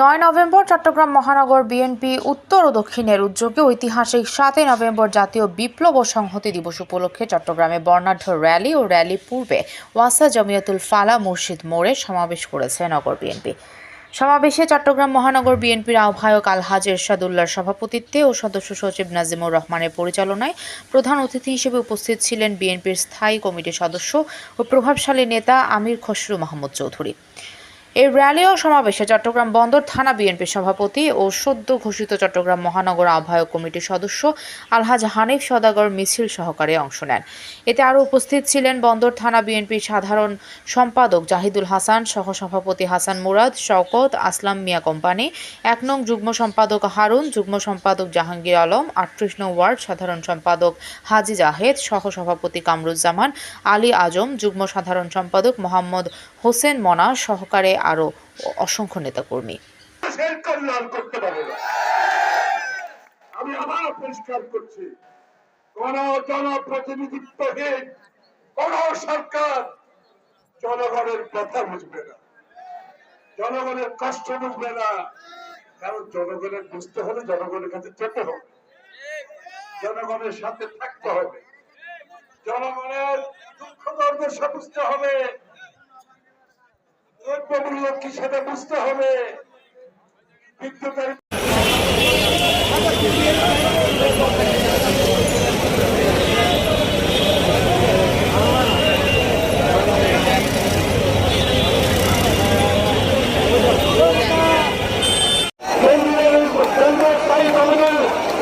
নয় নভেম্বর চট্টগ্রাম মহানগর বিএনপি উত্তর ও দক্ষিণের উদ্যোগে ঐতিহাসিক সাতই নভেম্বর জাতীয় বিপ্লব ও সংহতি দিবস উপলক্ষে চট্টগ্রামে বর্ণাঢ্য র্যালি ও র্যালি পূর্বে ওয়াসা জমিয়াতুল ফালা মসজিদ মোড়ে সমাবেশ করেছে নগর বিএনপি। সমাবেশে চট্টগ্রাম মহানগর বিএনপির আহ্বায়ক আলহাজ এরশাদুল্লাহর সভাপতিত্বে ও সদস্য সচিব নাজিমুর রহমানের পরিচালনায় প্রধান অতিথি হিসেবে উপস্থিত ছিলেন বিএনপির স্থায়ী কমিটির সদস্য ও প্রভাবশালী নেতা আমির খসরু মাহমুদ চৌধুরী। এই র্যালি ও সমাবেশে চট্টগ্রাম বন্দর থানা বিএনপির সভাপতি ও সদ্য ঘোষিত চট্টগ্রাম মহানগর আহ্বায়ক কমিটির সদস্য আলহাজ হানিফ সদাগর মিছিল সহকারে অংশ নেন। এতে আরও উপস্থিত ছিলেন বন্দর থানা বিএনপির সাধারণ সম্পাদক জাহিদুল হাসান সহ সভাপতি হাসান মুরাদ, শওকত, আসলাম মিয়া কোম্পানি, এক নং যুগ্ম সম্পাদক হারুন, যুগ্ম সম্পাদক জাহাঙ্গীর আলম, আটত্রিশ নং ওয়ার্ড সাধারণ সম্পাদক হাজি জাহেদ সহ সভাপতি কামরুজ্জামান, আলী আজম, যুগ্ম সাধারণ সম্পাদক মোহাম্মদ হোসেন মনা, সহকারে আরও অসংখ্য নেতাকর্মী। জনগণের বুঝবে না। জনগণের কষ্ট বুঝবে না, কারণ জনগণের বুঝতে হলে জনগণের কাছে যেতে হবে। জনগণের সাথে থাকতে হবে। জনগণের দুঃখ দুর্দশা বুঝতে হবে। দ্রব্যমূল্য সেটা বুঝতে হবে?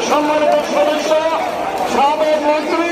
সম্মানিত সদস্য সাবেক মন্ত্রী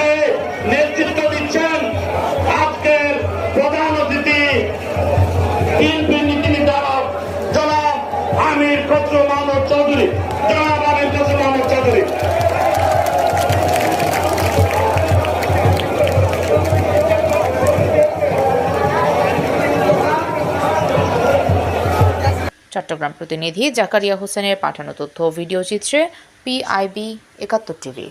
চট্টগ্রাম প্রতিনিধি জাকারিয়া হোসেনের পাঠানো তথ্য ভিডিও চিত্রে পিআইবি একাত্তর টিভি।